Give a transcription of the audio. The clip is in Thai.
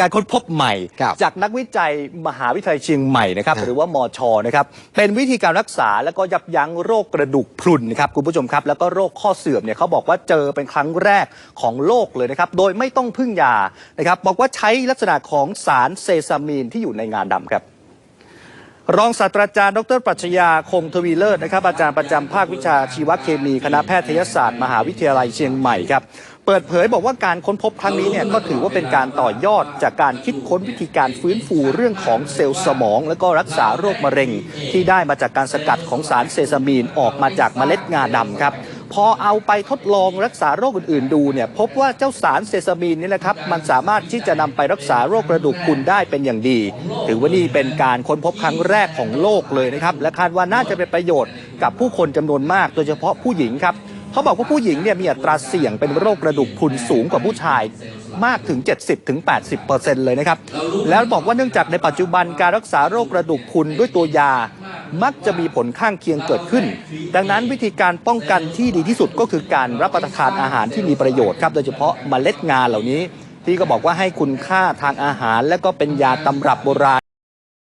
การค้นพบใหม่ ครับจากนักวิจัยมหาวิทยาลัยเชียงใหม่นะครับครับ หรือว่ามอชนะครับเป็นวิธีการรักษาแล้วก็ยับยั้งโรคกระดูกพรุนนะครับคุณผู้ชมครับ แล้วก็โรคข้อเสื่อมเนี่ยเขาบอกว่าเจอเป็นครั้งแรกของโลกเลยนะครับโดยไม่ต้องพึ่งยานะครับบอกว่าใช้ลักษณะของสารเซซามีนที่อยู่ในงาดำครับ รองศาสตราจารย์ดรปรัชญาคงทวีเลิศนะครับอาจารย์ประจำภาควิชาชีวเคมีคณะแพทยศาสตร์ มหาวิทยาลัยเชียงใหม่ครับ เปิดเผยบอกว่าการค้นพบครั้งนี้เนี่ยก็ถือว่าเป็นการต่อยอดจากการคิดค้นวิธีการฟื้นฟูเรื่องของเซลล์สมอง และก็รักษาโรคมะเร็ง ที่ได้มาจากการสกัดของสารเซซามีนออกมาจากเมล็ดงาดำครับพอเอาไปทดลองรักษาโรคอื่นๆ ดูเนี่ยพบว่าเจ้าสารเซซามีนนี่แหละครับ มันสามารถที่จะนำไปรักษาโรคกระดูกพรุนได้เป็นอย่างดี ถือว่านี่เป็นการค้นพบครั้งแรกของโลกเลยนะครับ และคาดว่าน่าจะเป็นประโยชน์กับผู้คนจำนวนมาก โดยเฉพาะผู้หญิงครับ เขาบอกว่าผู้หญิงเนี่ยมีอัตราเสี่ยงเป็นโรคกระดูกพรุนสูงกว่าผู้ชายมากถึง 70ถึง80เลยนะครับ แล้วบอกว่าเนื่องจากในปัจจุบันการรักษาโรคกระดูกพรุนด้วยตัวยา มักจะมีผลข้างเคียงเกิดขึ้น ดังนั้นวิธีการป้องกันที่ดีที่สุดก็คือการรับประทานอาหารที่มีประโยชน์ครับ โดยเฉพาะเมล็ดงาเหล่านี้ ที่ก็บอกว่าให้คุณค่าทางอาหาร และก็เป็นยาตำรับโบราณ